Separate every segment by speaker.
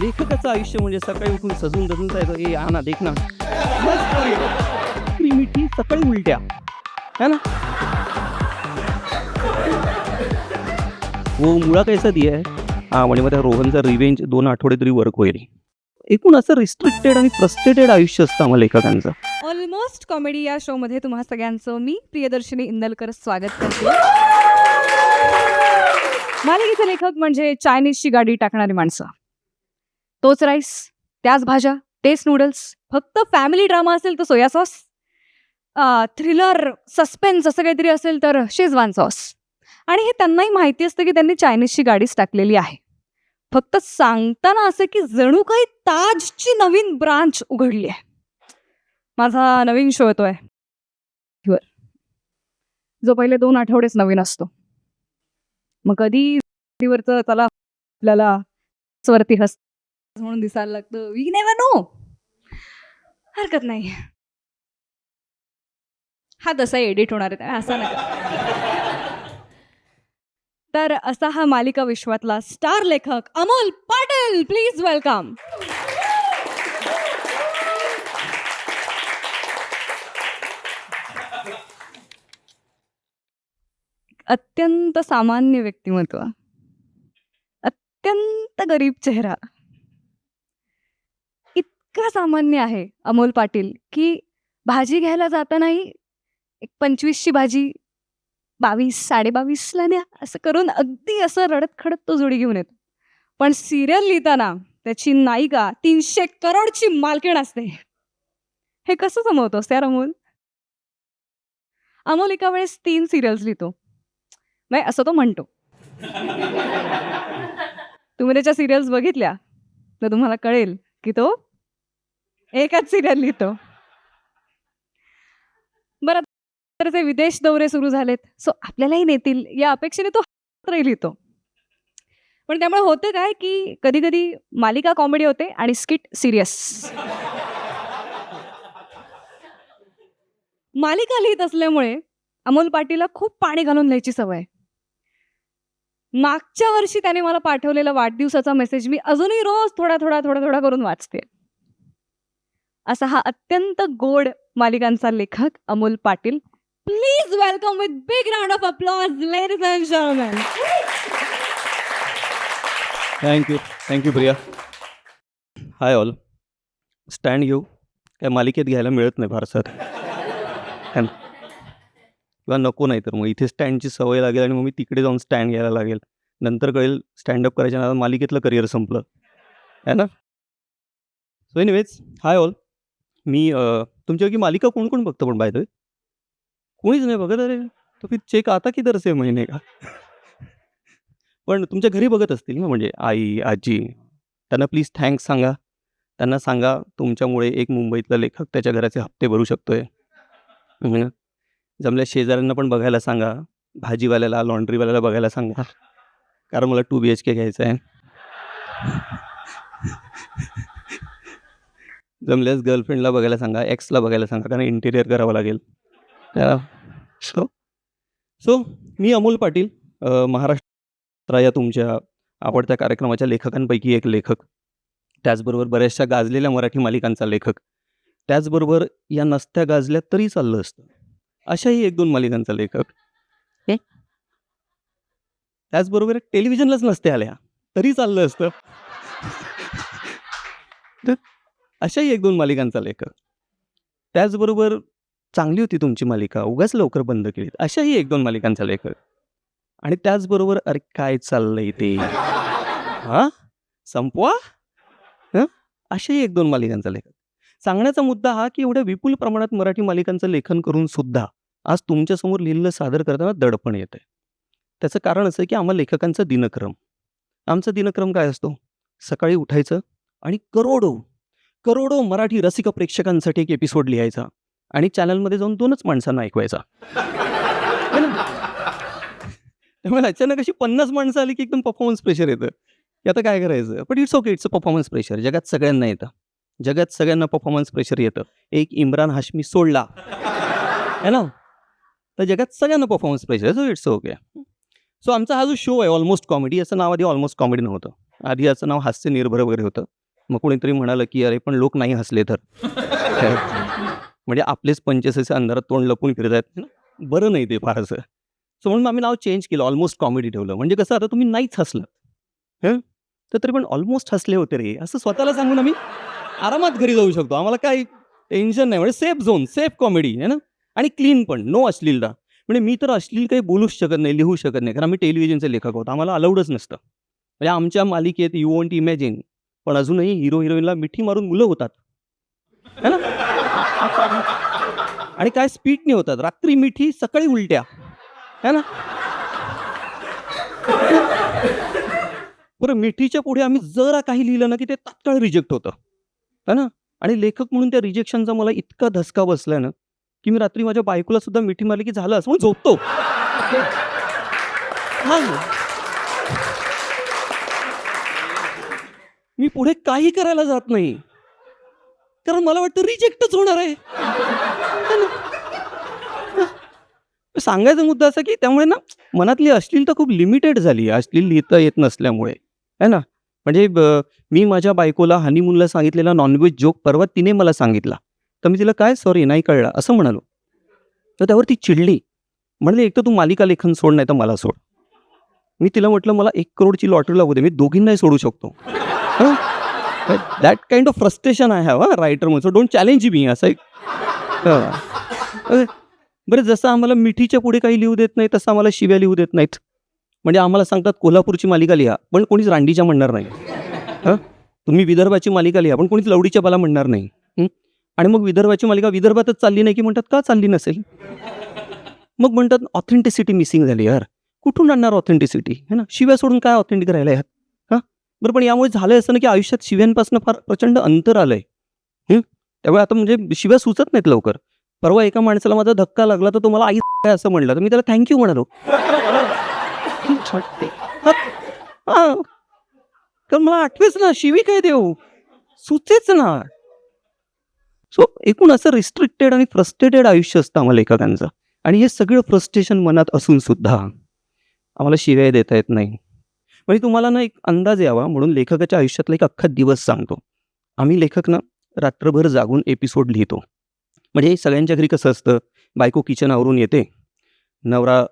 Speaker 1: लेखकाचं आयुष्य म्हणजे सकाळी उठून सजून दजून जायचं ए आणा देख ना. मिठी सकाळी उलट्या. है ना? हो, वो मुळा कैसा दिया आहे हा म्हणजे मग त्या रोहनचा रिवेंज दोन आठवडे तरी वर्क होईल. एकूण असं रिस्ट्रिक्टेड आणि फ्रस्ट्रेटेड आयुष्य असतं आम्हाला लेखकांचं.
Speaker 2: ऑलमोस्ट कॉमेडी या शो मध्ये तुम्हा सगळ्यांचं मी प्रियदर्शिनी इंदलकर स्वागत करते. मालिकेचे लेखक म्हणजे चायनीजची गाडी टाकणारी माणसं. तोच राईस त्याच भाज्या तेच नूडल्स फक्त फॅमिली ड्रामा असेल तर सोया सॉस थ्रिलर सस्पेन्स असं काहीतरी असेल तर शेजवान सॉस आणि हे त्यांनाही माहिती असतं की त्यांनी चायनीजची गाडीच टाकलेली आहे. फक्त सांगताना असं की जणू काही ताजची नवीन ब्रांच उघडली आहे. माझा नवीन शो येतोय. जो पहिले दोन आठवडेच नवीन असतो. मग कधीवरचं चला आपल्याला स्वरती हस्त म्हणून दिसायला लागतं. वी नेवर नो हरकत नाही. हा तसा एडिट होणार आहे. असा नका. तर असा हा मालिका विश्वातला स्टार लेखक अमोल पाटील. प्लीज वेलकम अत्यंत सामान्य व्यक्तिमत्व. अत्यंत गरीब चेहरा. इतका सामान्य आहे अमोल पाटील की भाजी घ्यायला जातानाही एक पंचवीसची भाजी बावीस साडेबावीसला द्या असं करून अगदी असं रडत खडत तो जोडी घेऊन येतो. पण सिरियल लिहिताना त्याची नायिका तीनशे करोडची मालकीण असते. हे कसं समवतोस यार अमोल? अमोल एका वेळेस तीन सिरियल्स लिहितो. नाही असं तो म्हणतो. तुम्ही त्याच्या सिरियल्स बघितल्या? तर तुम्हाला कळेल की तो एकच सिरियल लिहितो. बरं तर ते विदेश दौरे सुरू झालेत. सो आपल्यालाही नेतील. या अपेक्षेने तो लिहितो. पण त्यामुळे होतं काय की कधी कधी मालिका कॉमेडी होते आणि स्किट सिरियस मालिका लिहित असल्यामुळे अमोल पाटीलला खूप पाणी घालून लिहायची सवय. मागच्या वर्षी त्याने मला पाठवलेला वाढदिवसाचा मेसेज मी अजूनही रोज थोडा थोडा थोडा थोडा करून वाचते. असा हा अत्यंत गोड मालिकांचा लेखक Amol Patil. Please welcome with big round of applause ladies and gentlemen
Speaker 1: thank you thank you Priya hi all stand घेऊ काय मालिकेत घ्यायला मिळत नाही फारसं है ना? किंवा नको नाही तर मग इथे स्टँडची सवय लागेल आणि मग मी तिकडे जाऊन स्टँड घ्यायला लागेल नंतर कळेल स्टँडअप करायच्या नादात मालिकेतलं करिअर संपलं है ना सो एनिवेज हाय ऑल मी तुमच्या की मालिका कोण कोण बघतं पण बाय कोणीच नाही बघत अरे तो फिर चेक आता किधर से महिने का? पण तुमच्या घरी बघत असतील ना म्हणजे आई आजी त्यांना प्लीज थँक्स सांगा. त्यांना सांगा तुमच्यामुळे एक मुंबईतला लेखक त्याच्या घराचे हप्ते भरू शकतोय. हं. जमल्या शेजाऱ्यांना पण बघायला सांगा. भाजीवाल्याला लॉन्ड्रीवाल्याला बघायला सांगा. कारण मला टू बी एच के घ्यायचं आहे जमल्यास गर्लफ्रेंडला बघायला सांगा एक्सला बघायला सांगा कारण इंटिरियर करावं लागेल. सो सो मी अमोल पाटील महाराष्ट्र या तुमच्या आवडत्या कार्यक्रमाच्या लेखकांपैकी एक लेखक. त्याचबरोबर बऱ्याचशा गाजलेल्या मराठी मालिकांचा लेखक. त्याचबरोबर या नसत्या गाजल्या तरी चाललं असतं. अशाही एक दोन मालिकांचा लेखक? त्याचबरोबर टेलिव्हिजनलाच नसते आल्या. तरी चाललं असतं. अशाही एक दोन मालिकांचा लेखक. त्याचबरोबर चांगली होती तुमची मालिका उगाच लवकर बंद केली अशाही एक दोन मालिकांचा लेखक. आणि त्याचबरोबर अरे काय चाललंय ते? हा? संपवा? हं? अशाही एक दोन मालिकांचा लेखक. सांगण्याचा मुद्दा हा की एवढ्या विपुल प्रमाणात मराठी मालिकांचं लेखन करून सुद्धा आज तुमच्यासमोर लिहिलेलं सादर करताना दडपण येत आहे त्याचं कारण असं की आम्हा लेखकांचा दिनक्रम. आमचा दिनक्रम काय असतो? सकाळी उठायचं आणि करोडो करोडो मराठी रसिक प्रेक्षकांसाठी एक एपिसोड लिहायचा आणि चॅनलमध्ये जाऊन दोनच माणसांना ऐकवायचा. त्यामुळे अचानक अशी पन्नास माणसं आली की एकदम परफॉर्मन्स प्रेशर येतं. की आता काय करायचं? But it's okay it's a performance pressure जगात सगळ्यांना येतं. जगात सगळ्यांना परफॉर्मन्स प्रेशर येतं. एक इम्रान हाशमी सोडला. है ना? तर जगात सगळ्यांना performance pressure so it's okay so आमचा हा जो शो आहे ऑलमोस्ट कॉमेडी याचं नाव आधी ऑलमोस्ट कॉमेडी नव्हतं. आधी याचं नाव हास्य निर्भर वगैरे होतं. मग कोणीतरी म्हणालं की अरे पण लोक नाही हसले तर. म्हणजे आपलेच पंचेसचे अंधारात तोंड लपून फिरत आहेत. बरं नाही ते फारसं सो म्हणून आम्ही नाव चेंज केलं ऑलमोस्ट कॉमेडी ठेवलं. म्हणजे कसं आता तुम्ही नाहीच हसलं हं? तर तरी पण ऑलमोस्ट हसले होते रे. असं स्वतःला सांगून आम्ही आरामात घरी जाऊ शकतो. आम्हाला काही टेन्शन नाही. म्हणजे सेफ झोन सेफ कॉमेडी आहे ना? आणि क्लीन पण. नो अश्लीलता. म्हणजे मी तर अश्लील काही बोलूच शकत नाही लिहू शकत नाही. कारण आम्ही टेलिव्हिजनचे लेखक आहोत. आम्हाला अलाउडच नसतं. म्हणजे आमच्या मालिकेत यू वॉन्ट इमॅजिन पण अजूनही हिरो हिरोईनला मिठी मारून मुलं होतात. है ना? आणि काय स्पीडने होतात. रात्री मिठी सकाळी उलट्या. है ना? बरं मिठीच्या पुढे आम्ही जरा काही लिहिलं ना की ते तात्काळ रिजेक्ट होतं. है ना? आणि लेखक म्हणून त्या रिजेक्शनचा मला इतका धसका बसलाय ना की मी रात्री माझ्या बायकोला सुद्धा मिठी मारली की झालं असं. म्हणून झोपतो. हा. मी पुढे काही करायला जात नाही. कारण मला वाटतं रिजेक्टच होणार आहे. सांगायचा मुद्दा असा की त्यामुळे ना मनातली अश्लीलता खूप लिमिटेड झाली. आहे अश्लील लिहिता येत नसल्यामुळे. है ना? म्हणजे मी माझ्या बायकोला हनीमूनला सांगितलेला नॉनव्हेज जोक परवा तिने मला सांगितला. तर मी तिला काय सॉरी नाही कळलं. असं म्हणालो. तर त्यावर ती चिडली. म्हणले एक तर तू मालिका लेखन सोड नाही तर मला सोड. मी तिला म्हटलं मला एक करोडची लॉटरी लागू दे. मी दोघींनाही सोडू शकतो. That kind of frustration I have हा रायटर म्हणून सो डोंट चॅलेंज मी असं एक. हां. अरे, बरं जसं आम्हाला मिठीच्या पुढे काही लिहू देत नाही तसं आम्हाला शिव्या लिहू देत नाहीत. म्हणजे आम्हाला सांगतात कोल्हापूरची मालिका लिहा पण कोणीच रांडीच्या म्हणणार नाही. हां तुम्ही विदर्भाची मालिका लिहा पण कोणीच लवडीच्या बाला म्हणणार नाही. आणि मग विदर्भाची मालिका विदर्भातच चालली नाही की म्हणतात का चालली नसेल? मग म्हणतात ऑथेंटिसिटी मिसिंग झाली यार. कुठून आणणार ऑथेंटिसिटी है ना? शिव्या सोडून काय ऑथेंटिक राहिला यात बरं पण यामुळे झालं असं ना की आयुष्यात शिव्यांपासून फार प्रचंड अंतर आलं आहे त्यामुळे आता म्हणजे शिव्या सुचत नाहीत लवकर. परवा एका माणसाला माझा धक्का लागला तर तुम्हाला आई काय असं म्हणलं? तर मी त्याला थँक्यू म्हणालो. हा? हा. कारण मला आठवेच ना शिवी काय देऊ? सुचेच ना. सो एकूण असं रिस्ट्रिक्टेड आणि फ्रस्ट्रेटेड आयुष्य असतं आम्हाला एकाकांचं आणि हे सगळं फ्रस्ट्रेशन मनात असून सुद्धा आम्हाला शिव्या देता येत नाही. म्हणजे तुम्हाला ना एक अंदाज यावा म्हणून लेखकाच्या आयुष्यातला एक अख्खा दिवस सांगतो. आम्ही लेखक ना रात्रभर जागून एपिसोड लिहितो. म्हणजे सगळ्यांच्या घरी कसं असतं? बायको किचन आवरून येते. नवरा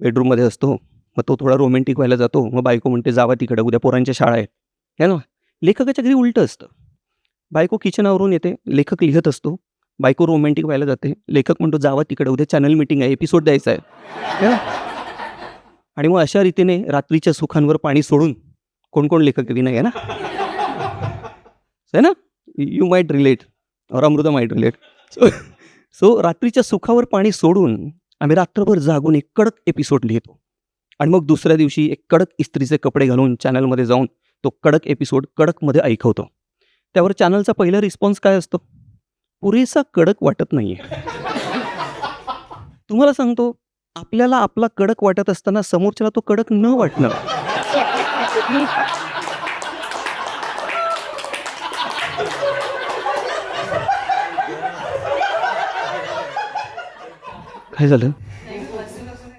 Speaker 1: बेडरूममध्ये असतो. मग तो थोडा रोमॅन्टिक व्हायला जातो. मग बायको म्हणते जावा तिकडे उद्या पोरांच्या शाळा आहेत. है ना? लेखकाच्या घरी उलटं असतं. बायको किचन आवरून येते लेखक लिहत असतो. बायको रोमॅन्टिक व्हायला जाते. लेखक म्हणतो जावा तिकडे उद्या चॅनल मिटिंग आहे एपिसोड द्यायचा आहे. ना? आणि मग अशा रीतीने रात्रीच्या सुखांवर पाणी सोडून कोण कोण लेखक कधी नाही आहे ना? है ना? यू मायट रिलेट और Amruta might relate so so रात्रीच्या सुखावर पाणी सोडून आम्ही रात्रभर जागून एक कडक एपिसोड लिहितो. आणि मग दुसऱ्या दिवशी एक कडक इस्त्रीचे कपडे घालून चॅनलमध्ये जाऊन तो कडक एपिसोड कडकमध्ये ऐकवतो. त्यावर चॅनलचा पहिला रिस्पॉन्स काय असतो? पुरेसा कडक वाटत नाही तुम्हाला सांगतो आपल्याला आपला कडक वाटत असताना समोरच्याला तो कडक न वाटणं. काय झालं?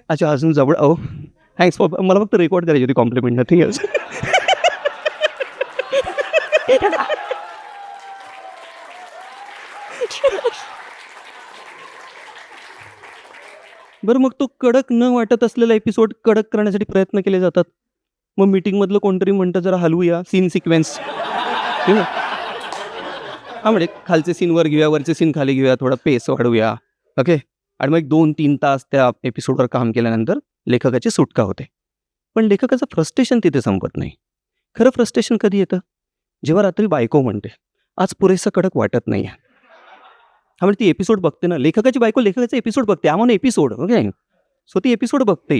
Speaker 1: अच्छा अजून जवळ अहो थँक्स फॉर मला फक्त रेकॉर्ड करायची होती कॉम्प्लिमेंट नथिंग एल्स बरं मग तो कडक न वाटत असलेला एपिसोड कडक करण्यासाठी प्रयत्न केले जातात. मग मीटिंगमधलं कोणतरी म्हणतं जरा हलवूया सीन सिक्वेन्स हा म्हणजे खालचे सीन वर घेऊया वरचे सीन खाली घेऊया थोडा पेस वाढवूया. ओके? आणि मग एक दोन तीन तास त्या एपिसोडवर काम केल्यानंतर लेखकाची सुटका होते. पण लेखकाचं फ्रस्ट्रेशन तिथे संपत नाही. खरं फ्रस्ट्रेशन कधी येतं? जेव्हा रात्री बायको म्हणते आज पुरेसं कडक वाटत नाही आहे हा म्हणजे ती एपिसोड बघते ना. लेखकाची बायको लेखकाचा एपिसोड बघते. आम्हाला एपिसोड ओके सो ती एपिसोड बघते.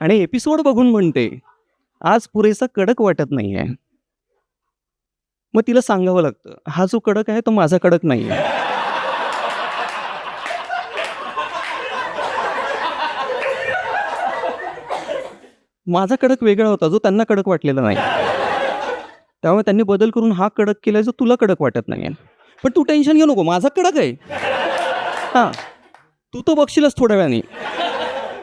Speaker 1: आणि एपिसोड बघून म्हणते आज पुरेसा कडक वाटत नाही आहे मग तिला सांगावं लागतं हा जो कडक आहे तो माझा कडक नाही आहे माझा कडक वेगळा होता जो त्यांना कडक वाटलेला नाही. त्यामुळे त्यांनी बदल करून हा कडक केलाय जो तुला कडक वाटत नाही. पण तू टेन्शन घेऊ नको माझा कडक आहे. हां. तू तो बघशीलच थोड्या वेळाने.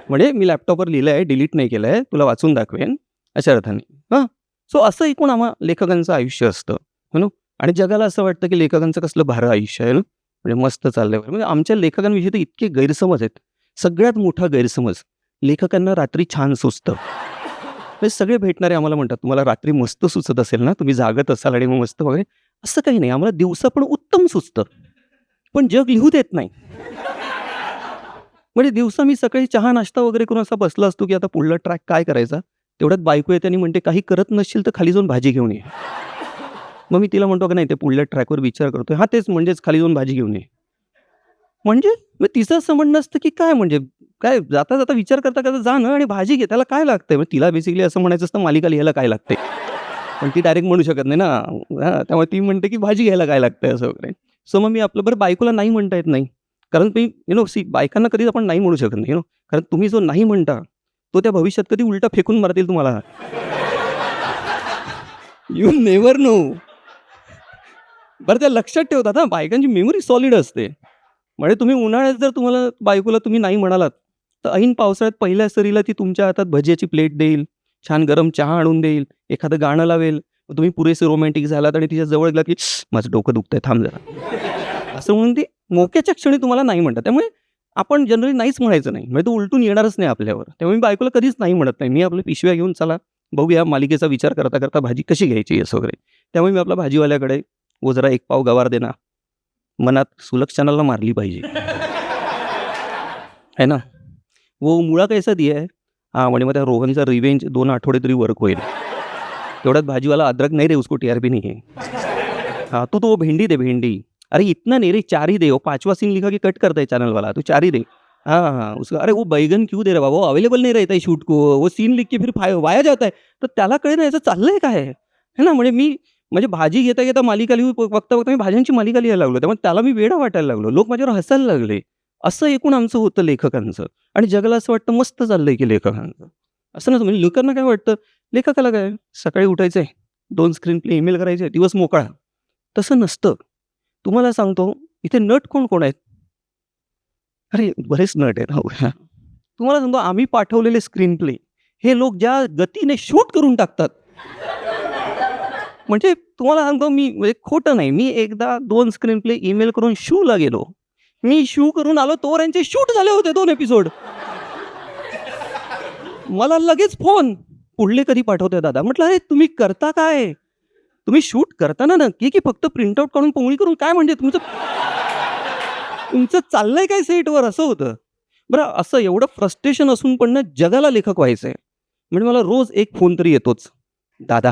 Speaker 1: म्हणजे मी लॅपटॉपवर लिहिलं आहे डिलीट नाही केलं आहे तुला वाचून दाखवेन अशा अर्थाने. हां. सो असं एकूण आम्हा लेखकांचं आयुष्य असतं. हो आणि जगाला असं वाटतं की लेखकांचं कसलं भारं आयुष्य आहे हो ना? म्हणजे मस्त चाललंय म्हणजे आमच्या लेखकांविषयी तर इतके गैरसमज आहेत. सगळ्यात मोठा गैरसमज लेखकांना रात्री छान सुचतं. म्हणजे सगळे भेटणारे आम्हाला म्हणतात तुम्हाला रात्री मस्त सुचत असेल ना तुम्ही जागत असाल आणि मग मस्त वगैरे. असं काही नाही आम्हाला दिवसा पण उत्तम सुचतं. पण जग लिहू देत नाही. म्हणजे दिवसा मी सकाळी चहा नाश्ता वगैरे करून असा बसला असतो की आता पुढला ट्रॅक काय करायचा? तेवढ्यात बायको येते आणि म्हणते काही करत नसशील तर खाली जाऊन भाजी घेऊन ये. मग मी तिला म्हणतो की नाही ते पुढल्या ट्रॅकवर विचार करतोय. हा तेच म्हणजेच खाली जाऊन भाजी घेऊन ये. म्हणजे मग तिचं असं म्हणणं असतं की काय म्हणजे काय जाता जाता विचार करता करता जा ना आणि भाजी घे त्याला काय लागतंय? तिला बेसिकली असं म्हणायचं असतं मालिका लिहायला काय लागते पण ती डायरेक्ट म्हणू शकत नाही ना. त्यामुळे ती म्हणते की भाजी घ्यायला काय लागतंय असं वगैरे. सो मग मी आपलं बरं बायकोला नाही म्हणता येत नाही. कारण तुम्ही यु नो सी बायकांना कधीच आपण नाही म्हणू शकत नाही यु नो कारण तुम्ही जो नाही म्हणता तो त्या भविष्यात कधी उलटा फेकून मारतील तुम्हाला. यू नेवर नो बरं त्या लक्षात ठेवतात ना बायकांची मेमरी सॉलिड असते. म्हणजे तुम्ही उन्हाळ्यात जर तुम्हाला बायकोला तुम्ही नाही म्हणालात तर ऐन पावसाळ्यात पहिल्या सरीला ती तुमच्या हातात भजियाची प्लेट देईल छान गरम चहा आणून देईल एखादं गाणं लावेल. तुम्ही पुरेसे रोमॅन्टिक झालात आणि तिच्या जवळ गेलात की माझं डोकं दुखतंय थांब जरा. असं म्हणून ती मोक्याच्या क्षणी तुम्हाला नाही म्हणतात. त्यामुळे आपण जनरली नाहीच म्हणायचं नाही. म्हणजे तो उलटून येणारच नाही आपल्यावर. त्यामुळे मी बायकोला कधीच नाही म्हणत नाही. मी आपल्या पिशव्या घेऊन चला बघूया मालिकेचा विचार करता करता भाजी कशी घ्यायची? असं वगैरे. त्यामुळे मी आपल्या भाजीवाल्याकडे वो जरा एक पाव गवार देना मनात सुलक्षणाला मारली पाहिजे. है ना? वो मुळा कैसा दिया आहे हां म्हणजे मग त्या रोहनचा रिवेंज दोन आठवडे तरी वर्क होईल. तेवढ्यात भाजीवाला अदरक नहीं रे उसको टी आर पी नहीं है हाँ तो तो भेंडी दे भेंडी. अरे इतना नहीं रे चार ही दे. पाचवा पांचवा सीन लिखा कि कट करता है चैनल वाला. तो चार ही दे. हाँ हाँ उसका अरे वो बैगन क्यों दे रहा बाबा? वो अवेलेबल नहीं रहता है शूट को. वो सीन लिख के फिर फाय वाया जाता है. तर त्याला कळे ना याचं चाललंय काय? है ना? म्हणजे मी म्हणजे भाजी घेता घेता मालिका लिहू बघता बघता मी भाज्यांची मालिका लिहायला लागलो. त्यामुळे त्याला मी वेडा वाटायला लागलो. लोक माझ्यावर हसायला लागले. असं एकूण आमचं होतं लेखकांचं. आणि जगाला असं वाटतं मस्त चाललंय की लेखकांचं. असं नसतं. म्हणजे लोकांना काय वाटतं? लेखकाला काय? सकाळी उठायचं आहे दोन स्क्रीन प्ले ईमेल करायचे दिवस मोकळा. तसं नसतं. तुम्हाला सांगतो इथे नट कोण कोण आहेत? अरे बरेच नट आहेत. हो तुम्हाला सांगतो आम्ही पाठवलेले स्क्रीन प्ले हे लोक ज्या गतीने शूट करून टाकतात. म्हणजे तुम्हाला सांगतो मी म्हणजे खोटं नाही. मी एकदा दोन स्क्रीन प्ले ईमेल करून शूला गेलो. मी शू करून आलो तोवर यांचे शूट झाले होते दोन एपिसोड मला लगेच फोन पुढले कधी पाठवतोय दादा? म्हटलं अरे तुम्ही करता काय? तुम्ही शूट करताना नक्की की फक्त प्रिंटआउट काढून पोंगळी करून? काय म्हणजे तुमचं तुमचं चाललंय काय सेटवर असं होतं. बरं असं एवढं फ्रस्ट्रेशन असून पण ना जगाला लेखक व्हायचं आहे म्हणजे मला रोज एक फोन तरी येतोच. दादा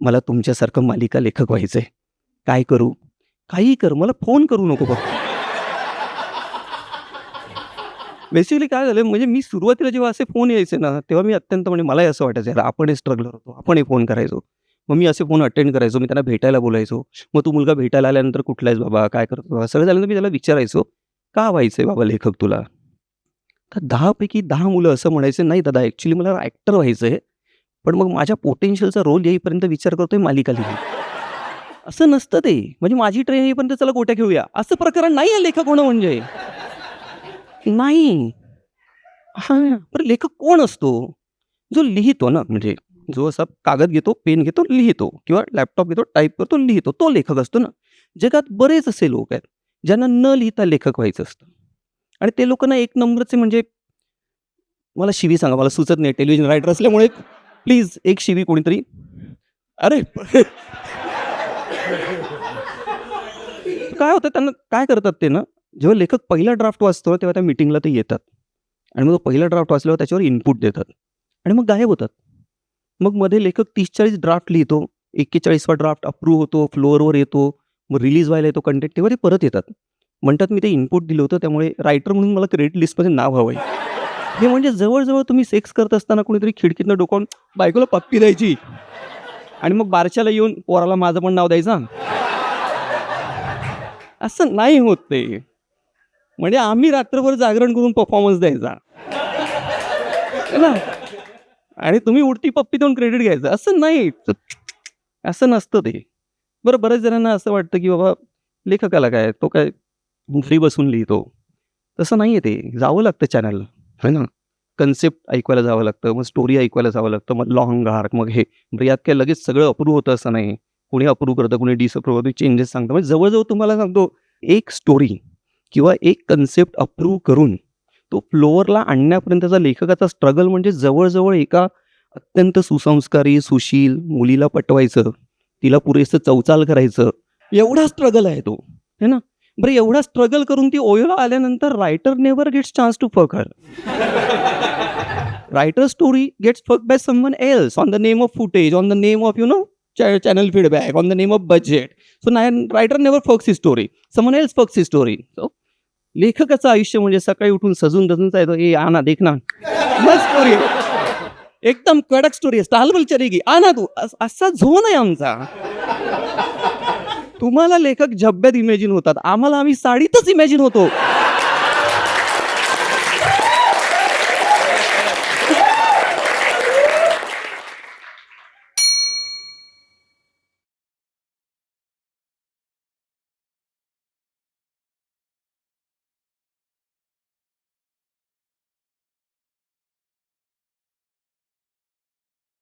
Speaker 1: मला तुमच्यासारखं मालिका लेखक व्हायचं आहे काय करू? काही कर. मला फोन करू नको बघ बेसिकली काय झालं म्हणजे मी सुरुवातीला जेव्हा असे फोन यायचे ना तेव्हा मी अत्यंत म्हणजे मलाही असं वाटायचं यार आपण स्ट्रगलर होतो आपणही फोन करायचो. मग मी असे फोन अटेंड करायचो मी त्यांना भेटायला बोलायचो. मग तू मुलगा भेटायला आल्यानंतर कुठला आहेस बाबा काय करतो बाबा? सगळं झाल्यानंतर मी त्याला विचारायचो का व्हायचं आहे बाबा लेखक तुला? तर दहापैकी दहा मुलं असं म्हणायचे नाही दादा ॲक्च्युली मला ॲक्टर व्हायचं आहे पण मग माझ्या पोटेन्शियलचा रोल येईपर्यंत विचार करतोय मालिका लिहिली असं नसतं ते. म्हणजे माझी ट्रेन येईपर्यंत चला गोट्या खेळूया असं प्रकरण नाही आहे लेखक होणं म्हणजे. नाही. हा पण लेखक कोण असतो? जो लिहितो ना म्हणजे जो असा कागद घेतो पेन घेतो लिहितो किंवा लॅपटॉप घेतो टाईप करतो लिहितो तो लेखक असतो ना. जगात बरेच असे लोक आहेत ज्यांना न लिहिता लेखक व्हायचं असतं. आणि ते लोकांना एक नंबरचे म्हणजे मला शिवी सांगा मला सुचत नाही टेलिव्हिजन रायटर असल्यामुळे प्लीज एक शिवी कोणीतरी. अरे! काय होतं त्यांना काय करतात ते ना? जेव्हा लेखक पहिला ड्राफ्ट वाचतो तेव्हा त्या मिटिंगला ते येतात. आणि मग तो पहिला ड्राफ्ट वाचल्यावर त्याच्यावर इनपुट देतात. आणि मग गायब होतात. मग मध्ये लेखक तीस चाळीस ड्राफ्ट लिहितो. एक्केचाळीसवा ड्राफ्ट अप्रूव्ह होतो फ्लोअरवर येतो मग रिलीज व्हायला येतो कंटेंट तेव्हा ते परत येतात. म्हणतात मी ते इनपुट दिलं होतं त्यामुळे रायटर म्हणून मला क्रेडिट लिस्टमध्ये नाव हवं आहे हे म्हणजे जवळजवळ तुम्ही सेक्स करत असताना कोणीतरी खिडकीतनं डोकावून बायकोला पप्पी द्यायची. आणि मग बारशाला येऊन पोराला माझं पण नाव द्यायचं. असं नाही होत ते. म्हणजे आम्ही रात्रभर जागरण करून परफॉर्मन्स द्यायचा. ना? आणि तुम्ही उडती पप्पी देऊन क्रेडिट घ्यायचं. असं नाही. असं नसतं ते. बरं बऱ्याच जणांना असं वाटतं की बाबा लेखकाला काय तो काय फ्री बसून लिहितो. तसं नाही आहे ते. जावं लागतं चॅनलला है ना? कन्सेप्ट ऐकवायला जावं लागतं मग स्टोरी ऐकवायला जावं लागतं मग लॉंग हार्क मग हे. यात काय लगेच सगळं अप्रूव्ह होतं असं नाही. कोणी अप्रूव्ह करतं कोणी डिसअप्रूव्ह होतं चेंजेस सांगतं. म्हणजे जवळजवळ तुम्हाला सांगतो एक स्टोरी किंवा एक कन्सेप्ट अप्रूव्ह करून तो फ्लोअरला आणण्यापर्यंतचा लेखकाचा स्ट्रगल म्हणजे जवळजवळ एका अत्यंत सुसंस्कारी सुशील मुलीला पटवायचं तिला पुरेसं चौचाल करायचं एवढा स्ट्रगल आहे तो है ना? बरं एवढा स्ट्रगल करून ती ओयोला आल्यानंतर writer never gets chance to fuck her writer story gets fuck by someone else on the name of footage on the name of you know channel feedback on the name of budget so now writer never fucks he story someone else फक्स ही story so लेखकाचं आयुष्य म्हणजे सकाळी उठून सजून दजून जायचं ए आना देख ना. मस्त स्टोरी एकदम कडक स्टोरी स्टालबल चरेगी आना तू. असा झोन आहे आमचा. तुम्हाला लेखक झब्यात इमॅजिन होतात. आम्हाला आम्ही साडीतच इमॅजिन होतो.